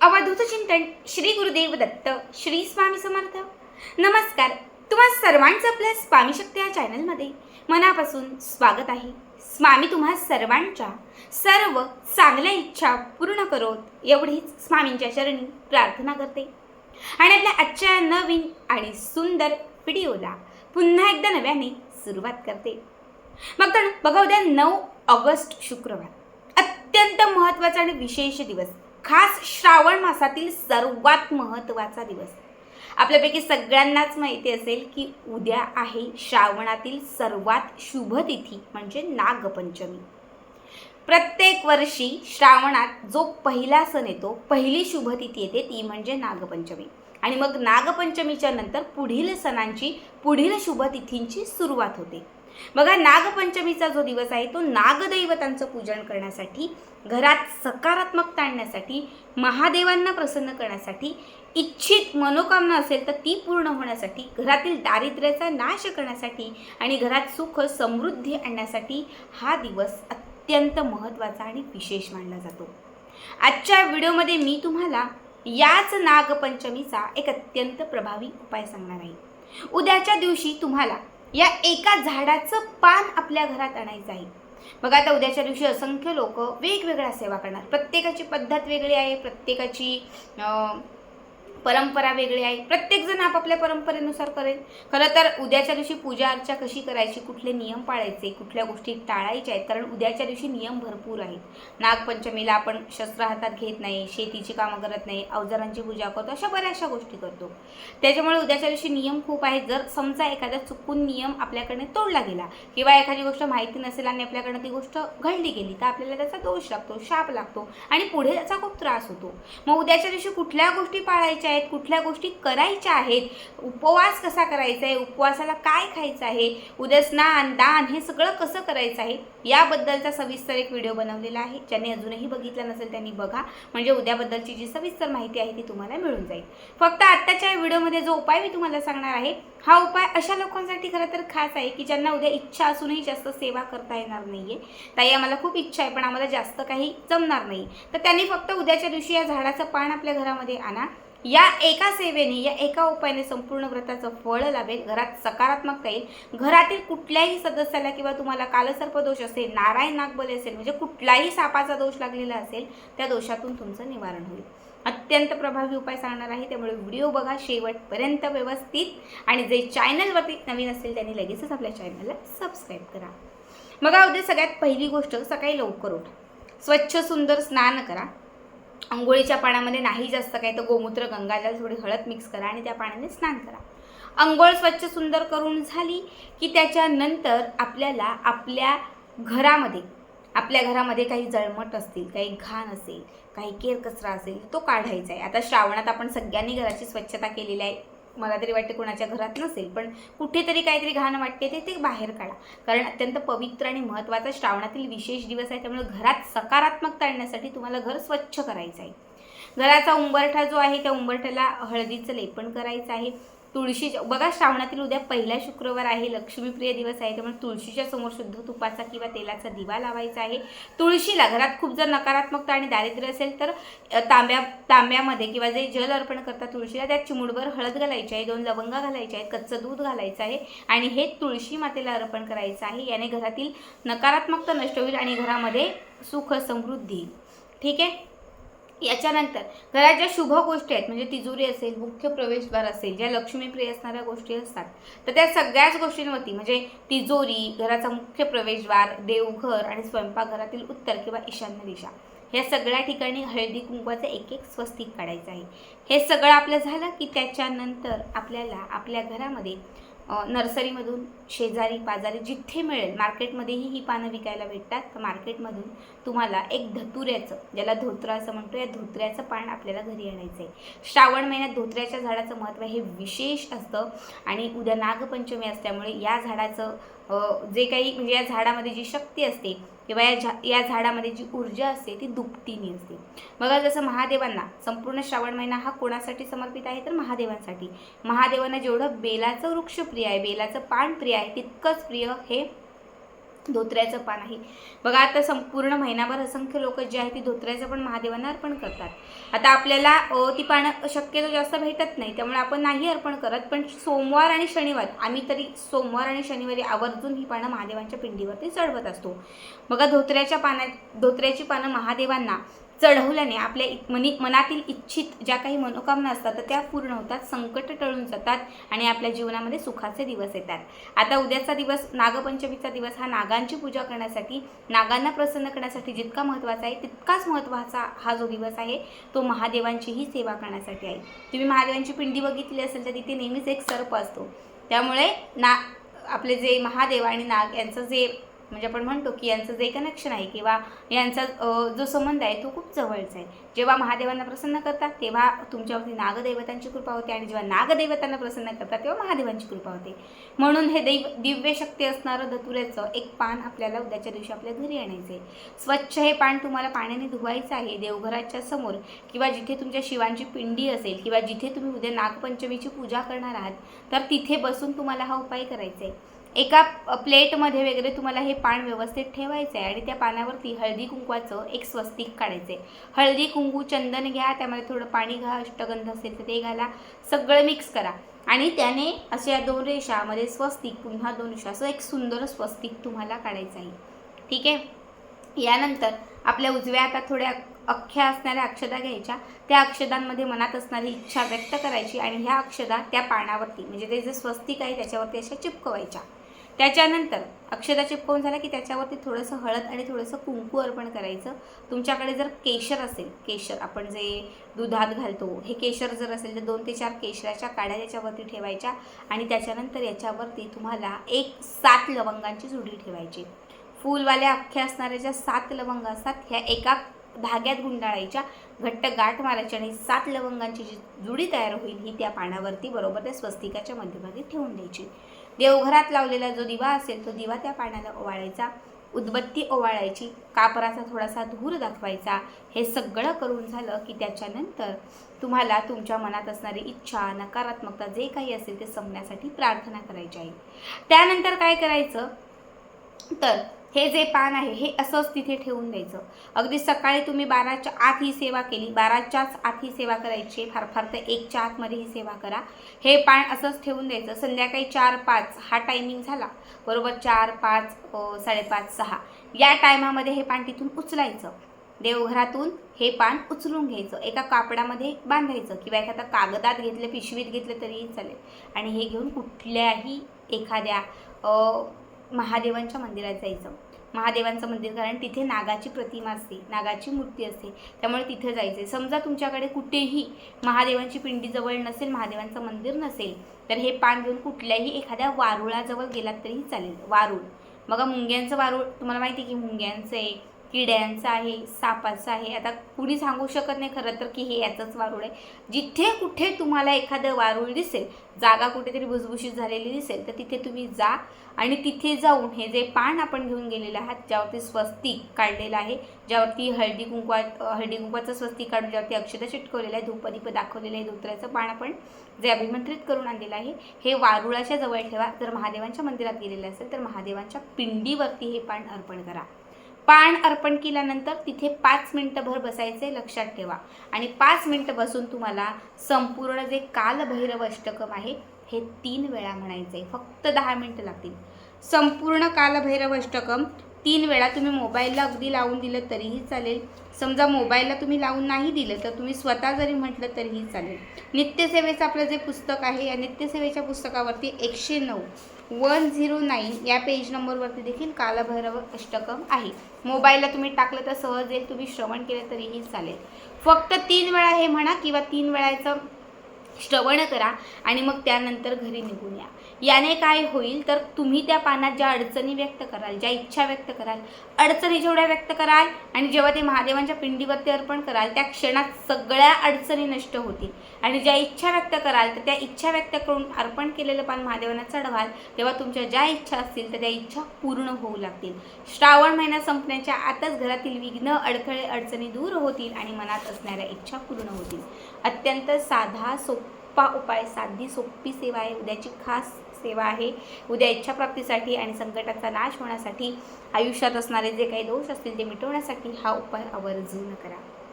अवधूत चिंतन श्री गुरुदेव दत्त श्री स्वामी समर्थ. नमस्कार तुम्हा सर्वांचं आपल्या स्वामी शक्ती या चॅनलमध्ये मनापासून स्वागत आहे. स्वामी तुम्हा सर्वांच्या सर्व चांगल्या इच्छा पूर्ण करोत एवढीच स्वामींच्या चरणी प्रार्थना करते. आणि आपल्या आजच्या नवीन आणि सुंदर व्हिडिओला पुन्हा एकदा नव्याने सुरुवात करते. मग तर बघा उद्या नऊ ऑगस्ट शुक्रवार. अत्यंत महत्त्वाचा आणि विशेष दिवस. खास श्रावण मासातील सर्वात महत्त्वाचा दिवस. आपल्यापैकी सगळ्यांनाच माहिती असेल की उद्या आहे श्रावणातील सर्वात शुभ तिथी म्हणजे नागपंचमी. प्रत्येक वर्षी श्रावणात जो पहिला सण येतो पहिली शुभ तिथी येते ती म्हणजे नागपंचमी. आणि मग नागपंचमीच्या नंतर पुढील सणांची पुढील शुभ तिथींची सुरुवात होते. बघा नागपंचमीचा जो दिवस आहे तो नागदैवतांचं पूजन करण्यासाठी घरात सकारात्मकता आणण्यासाठी महादेवांना प्रसन्न करण्यासाठी इच्छित मनोकामना असेल तर ती पूर्ण होण्यासाठी घरातील दारिद्र्याचा नाश करण्यासाठी आणि घरात सुख समृद्धी आणण्यासाठी हा दिवस अत्यंत महत्त्वाचा आणि विशेष मानला जातो. आजच्या व्हिडिओमध्ये मी तुम्हाला याच नागपंचमीचा एक अत्यंत प्रभावी उपाय सांगणार आहे. उद्याच्या दिवशी तुम्हाला या एका झाडाचं पान आपल्या घरात आणायचं आहे. बघा आता उद्याच्या दिवशी असंख्य लोक वेगवेगळ्या सेवा करणार. प्रत्येकाची पद्धत वेगळी आहे प्रत्येकाची परंपरा वेगळी आहे. प्रत्येकजण आपापल्या परंपरेनुसार करेल. खरं तर उद्याच्या दिवशी पूजा अर्चा कशी करायची कुठले नियम पाळायचे कुठल्या गोष्टी टाळायच्या आहेत? कारण उद्याच्या दिवशी नियम भरपूर आहेत. नागपंचमीला आपण शस्त्र हातात घेत नाही शेतीची कामं करत नाही अवजारांची पूजा करतो अशा बऱ्याचशा गोष्टी करतो. त्याच्यामुळे उद्याच्या दिवशी नियम खूप आहेत. जर समजा एखादा चुकून नियम आपल्याकडे तोडला गेला किंवा एखादी गोष्ट माहिती नसेल आणि आपल्याकडनं ती गोष्ट घडली गेली तर आपल्याला त्याचा दोष लागतो शाप लागतो आणि पुढे त्याचा खूप त्रास होतो. मग उद्याच्या दिवशी कुठल्या गोष्टी पाळायच्या आहेत? कुठल्या गोष्टी करायच्या आहेत उपवास कसा करायचा आहे उपवासाला काय खायचं आहे उद्या स्नान दान हे सगळं कसं करायचं आहे याबद्दलचा सविस्तर एक व्हिडिओ बनवलेला आहे. ज्यांनी अजूनही बघितला नसेल त्यांनी बघा. म्हणजे उद्याबद्दलची जी सविस्तर माहिती आहे ती तुम्हाला मिळून जाईल. फक्त आत्ताच्या व्हिडिओमध्ये जो उपाय मी तुम्हाला सांगणार आहे हा उपाय अशा लोकांसाठी खरं तर खास आहे की ज्यांना उद्या इच्छा असूनही जास्त सेवा करता येणार नाहीये. ताई आम्हाला खूप इच्छा आहे पण आम्हाला जास्त काही जमणार नाही. तर त्यांनी फक्त उद्याच्या दिवशी या झाडाचं पान आपल्या घरामध्ये आणा. या एका सेवेने या एका उपायाने संपूर्ण व्रताचं फळ लाभेल घरात सकारात्मकता येईल घरातील कुठल्याही सदस्याला किंवा तुम्हाला कालसर्प दोष असेल नारायण नागबली असेल म्हणजे कुठलाही सापाचा दोष लागलेला असेल त्या दोषातून तुमचं निवारण होईल. अत्यंत प्रभावी उपाय सांगणार आहे त्यामुळे व्हिडिओ बघा शेवटपर्यंत व्यवस्थित. आणि जे चॅनलवरती नवीन असेल त्यांनी लगेचच आपल्या चॅनलला सबस्क्राईब करा. मग अगदी सगळ्यात पहिली गोष्ट सकाळी लवकर उठा. स्वच्छ सुंदर स्नान करा. आंघोळीच्या पाण्यामध्ये नाही जास्त काही तर गोमूत्र गंगाजल थोडी हळद मिक्स करा आणि त्या पाण्याने स्नान करा. अंघोळ स्वच्छ सुंदर करून झाली की त्याच्यानंतर आपल्याला आपल्या घरामध्ये आपल्या घरामध्ये काही जळमट असतील काही घाण असेल काही केर कचरा असेल तो काढायचा आहे. आता श्रावणात आपण सगळ्यांनी घराची स्वच्छता केलेली आहे. मला तरी वाटते कोणाच्या घरात नसेल पण कुठेतरी काहीतरी घाण वाटते ते ते बाहेर काढा. कारण अत्यंत पवित्र आणि महत्त्वाचा श्रावणातील विशेष दिवस आहे त्यामुळे घरात सकारात्मकता आणण्यासाठी तुम्हाला घर स्वच्छ करायचं आहे. घराचा उंबरठा जो आहे त्या उंबरठ्याला हळदीचं लेपन करायचं आहे. तुळशी बघा श्रावणातील उद्या पहिला शुक्रवार आहे लक्ष्मीप्रिय दिवस आहे त्यामुळे तुळशीच्या समोर शुद्ध तुपाचा किंवा तेलाचा दिवा लावायचा आहे. तुळशीला घरात खूप जर नकारात्मकता आणि दारिद्र्य असेल तर तांब्या तांब्यामध्ये किंवा जे जल अर्पण करतात तुळशीला त्यात चिमुडभर हळद घालायची आहे दोन लवंगा घालायच्या आहेत कच्चं दूध घालायचं आहे आणि हे तुळशी मातेला अर्पण करायचं आहे. याने घरातील नकारात्मकता नष्ट होईल आणि घरामध्ये सुख समृद्धी. येईल. ठीक आहे? याच्यानंतर घरात ज्या शुभ गोष्टी आहेत म्हणजे तिजोरी असेल मुख्य प्रवेशद्वार असेल ज्या लक्ष्मीप्रिय असणाऱ्या गोष्टी असतात तर त्या सगळ्याच गोष्टींवरती म्हणजे तिजोरी घराचा मुख्य प्रवेशद्वार देवघर आणि स्वयंपाकघरातील उत्तर किंवा ईशान्य दिशा ह्या सगळ्या ठिकाणी हळदी कुंकवाचं एक एक स्वस्तिक काढायचं आहे. हे सगळं आपलं झालं की त्याच्यानंतर आपल्याला आपल्या घरामध्ये नर्सरीमधून शेजारी पाजारी जिथे मिळेल मार्केटमध्येही ही पानं विकायला भेटतात. तर मार्केटमधून तुम्हाला एक धतुऱ्याचं ज्याला धोत्रा असं म्हणतो या धोत्र्याचं पान आपल्याला घरी आणायचं आहे श्रावण महिन्यात धोत्र्याच्या झाडाचं महत्त्व हे विशेष असतं आणि उद्या नागपंचमी असल्यामुळे या झाडाचं जे काही म्हणजे या झाडामध्ये जी शक्ती असते किंवा या झा या झाडामध्ये जी ऊर्जा असते ती दुपटीने असते बघा जसं महादेवांना संपूर्ण श्रावण महिना हा कोणासाठी समर्पित आहे? तर महादेवांसाठी. महादेवांना जेवढं बेलाचं वृक्ष प्रिय आहे बेलाचं पान प्रिय आहे तितकंच प्रिय हे धोत्र्याचं पान आहे. बघा आता संपूर्ण महिनाभर असंख्य लोक जे आहे ती धोत्र्याचं पण महादेवांना अर्पण करतात. आता आपल्याला ती पानं शक्यतो जास्त भेटत नाही त्यामुळे आपण नाही अर्पण करत पण सोमवार आणि शनिवार आम्ही तरी सोमवार आणि शनिवारी आवर्जून ही पानं महादेवांच्या पिंडीवरती चढवत असतो. बघा धोत्र्याच्या पाना धोत्र्याची पानं महादेवांना चढवल्याने आपल्या इ- मनी मनातील इच्छित ज्या काही मनोकामना असतात तर त्या पूर्ण होतात संकट टळून जातात आणि आपल्या जीवनामध्ये सुखाचे दिवस येतात. आता उद्याचा दिवस नागपंचमीचा दिवस हा नागांची पूजा करण्यासाठी नागांना प्रसन्न करण्यासाठी जितका महत्त्वाचा आहे तितकाच महत्त्वाचा हा जो दिवस आहे तो महादेवांचीही सेवा करण्यासाठी आहे. तुम्ही महादेवांची पिंडी बघितली असेल तर तिथे नेहमीच एक सर्प असतो. त्यामुळे ना आपले जे महादेव आणि नाग यांचं जे म्हणजे आपण म्हणतो की यांचं जे कनेक्शन आहे किंवा यांचा जो संबंध आहे तो खूप जवळचा आहे. जेव्हा महादेवांना प्रसन्न करतात तेव्हा तुमच्यावरती नागदैवतांची कृपा होते आणि जेव्हा नागदैवतांना प्रसन्न करतात तेव्हा महादेवांची कृपा होते. म्हणून हे दैव दिव्य शक्ती असणारं धतुऱ्याचं एक पान आपल्याला उद्याच्या दिवशी आपल्या घरी आणायचं आहे. स्वच्छ हे पान तुम्हाला पाण्याने धुवायचं आहे देवघराच्या समोर किंवा जिथे तुमच्या शिवांची पिंडी असेल किंवा जिथे तुम्ही उद्या नागपंचमीची पूजा करणार आहात तर तिथे बसून तुम्हाला हा उपाय करायचा आहे. एका प्लेटमध्ये वगैरे तुम्हाला हे पान व्यवस्थित ठेवायचं आहे आणि त्या पानावरती हळदी कुंकवाचं एक स्वस्तिक काढायचं आहे हळदी कुंकू चंदन घ्या त्यामध्ये थोडं पाणी घ्या अष्टगंध असेल तर ते घाला सगळं मिक्स करा. आणि त्याने अशा या दोन रेषामध्ये स्वस्तिक पुन्हा दोन रेषा असं एक सुंदर स्वस्तिक तुम्हाला काढायचं आहे ठीक आहे? यानंतर आपल्या उजव्या आता थोड्या अख्ख्या असणाऱ्या अक्षदा घ्यायच्या. त्या अक्षदांमध्ये मनात असणारी इच्छा व्यक्त करायची आणि ह्या अक्षदा त्या पानावरती म्हणजे ते जे स्वस्तिक आहे त्याच्यावरती अशा चिपकवायच्या. त्याच्यानंतर अक्षता चिपकवून झाला की त्याच्यावरती थोडंसं हळद आणि थोडंसं कुंकू अर्पण करायचं. तुमच्याकडे जर केशर असेल केशर आपण जे दुधात घालतो हे केशर जर असेल तर दोन ते चार केशराच्या काड्या त्याच्यावरती ठेवायच्या आणि त्याच्यानंतर याच्यावरती तुम्हाला एक सात लवंगांची जुडी ठेवायची. फुलवाल्या अख्ख्या असणाऱ्या ज्या सात लवंग असतात ह्या एका धाग्यात गुंडाळायच्या घट्ट गाठ मारायची आणि सात लवंगांची जी जुडी तयार होईल ही त्या पानावरती बरोबर त्या स्वस्तिकाच्या मध्यभागी ठेवून द्यायची. देवघरात लावलेला जो दिवा असेल तो दिवा त्या पाण्याला ओवाळायचा. उदबत्ती ओवाळायची. कापराचा थोडासा धूर दाखवायचा. हे सगळं करून झालं की त्याच्यानंतर तुम्हाला तुमच्या मनात असणारी इच्छा नकारात्मकता जे काही असेल ते संपण्यासाठी प्रार्थना करायची आहे. त्यानंतर काय करायचं? तर हे जे पान आहे हे असंच तिथे ठेवून द्यायचं. अगदी सकाळी तुम्ही बाराच्या आत ही सेवा केली बाराच्याच आत ही सेवा करायची फार फार तर एकच्या आतमध्ये ही सेवा करा. हे पान असंच ठेवून द्यायचं. संध्याकाळी चार पाच हा टायमिंग झाला. बरोबर चार पाच साडेपाच सहा. या टायमामध्ये हे पान तिथून उचलायचं. देवघरातून हे पान उचलून घ्यायचं. एका कापडामध्ये बांधायचं किंवा एखादा कागदात घेतलं पिशवीत घेतलं तरीही चालेल. आणि हे घेऊन कुठल्याही एखाद्या महादेवांच्या मंदिरात जायचं. महादेवांचं मंदिर कारण तिथे नागाची प्रतिमा असते नागाची मूर्ती असते त्यामुळे तिथे जायचे समजा तुमच्याकडे कुठेही महादेवांची पिंडी जवळ नसेल महादेवांचं मंदिर नसेल तर हे पान घेऊन कुठल्याही एखाद्या वारुळाजवळ गेलात तरीही चालेल. वारुळ. बघा मुंग्यांचं वारूळ तुम्हाला माहिती आहे की मुंग्यांचं आहे किड्यांचं आहे सापाचं आहे. आता कुणी सांगू शकत नाही खरं तर की हे याचंच वारूळ आहे. जिथे कुठे तुम्हाला एखादं वारूळ दिसेल जागा कुठेतरी भुसभुशीत झालेली दिसेल तर तिथे तुम्ही जा आणि तिथे जाऊन हे जे पान आपण घेऊन गेलेलं आहात ज्यावरती स्वस्तिक काढलेलं आहे ज्यावरती हळदी कुंकवा हळदी कुंकवाचं स्वस्तिक काढून ज्यावरती अक्षता चिटकवलेलं आहे धूपदीप दाखवलेलं आहे धोत्र्याचं पान आपण जे अभिमंत्रित करून आणलेलं आहे हे वारुळाच्या जवळ ठेवा. जर महादेवांच्या मंदिरात गेलेलं असेल तर महादेवांच्या पिंडीवरती हे पान अर्पण करा. पान अर्पण केल्यानंतर तिथे पाच मिनटं भर बसायचे लक्षात ठेवा. आणि पाच मिनटं बसून तुम्हाला संपूर्ण जे कालभैरव अष्टकम आहे हे तीन वेळा म्हणायचं आहे फक्त दहा मिनटं लागतील. संपूर्ण कालभैरव अष्टकम तीन वेळा तुम्ही मोबाईलला अगदी लावून दिलं तरीही चालेल. समजा मोबाईलला तुम्ही लावून नाही दिलं तर तुम्ही स्वतः जरी म्हटलं तरीही चालेल. नित्यसेवेचं आपलं जे पुस्तक आहे या नित्यसेवेच्या पुस्तकावरती एकशे नऊ वन झिरो नाईन या पेज नंबरवरती देखील कालभैरव अष्टकम आहे. मोबाईलला तुम्ही टाकलं तर सहज येईल तुम्ही श्रवण केलं तरीही चालेल. फक्त तीन वेळा हे म्हणा किंवा तीन वेळाचं श्रवण करा आणि मग त्यानंतर घरी निघून या. याने काय होईल तर तुम्ही त्या पानात ज्या अडचणी व्यक्त कराल ज्या इच्छा व्यक्त कराल अडचणी जेवढ्या व्यक्त कराल आणि जेव्हा ते महादेवांच्या पिंडीवरती अर्पण कराल त्या क्षणात सगळ्या अडचणी नष्ट होतील. आणि ज्या इच्छा व्यक्त कराल तर त्या इच्छा व्यक्त करून अर्पण केलेलं पान महादेवांना चढवाल. तेव्हा तुमच्या ज्या इच्छा असतील तर त्या इच्छा पूर्ण होऊ लागतील. श्रावण महिना संपण्याच्या आतच घरातील विघ्न अडथळे अडचणी दूर होतील आणि मनात असणाऱ्या इच्छा पूर्ण होतील. अत्यंत साधा सोपा उपाय साधी सोपी सेवा आहे. उद्याची खास सेवा आहे. उद्या इच्छाप्राप्तीसाठी आणि संकटाचा नाश होण्यासाठी आयुष्यात असणारे जे काही दोष असतील ते मिटवण्यासाठी हा उपाय आवर्जून करा.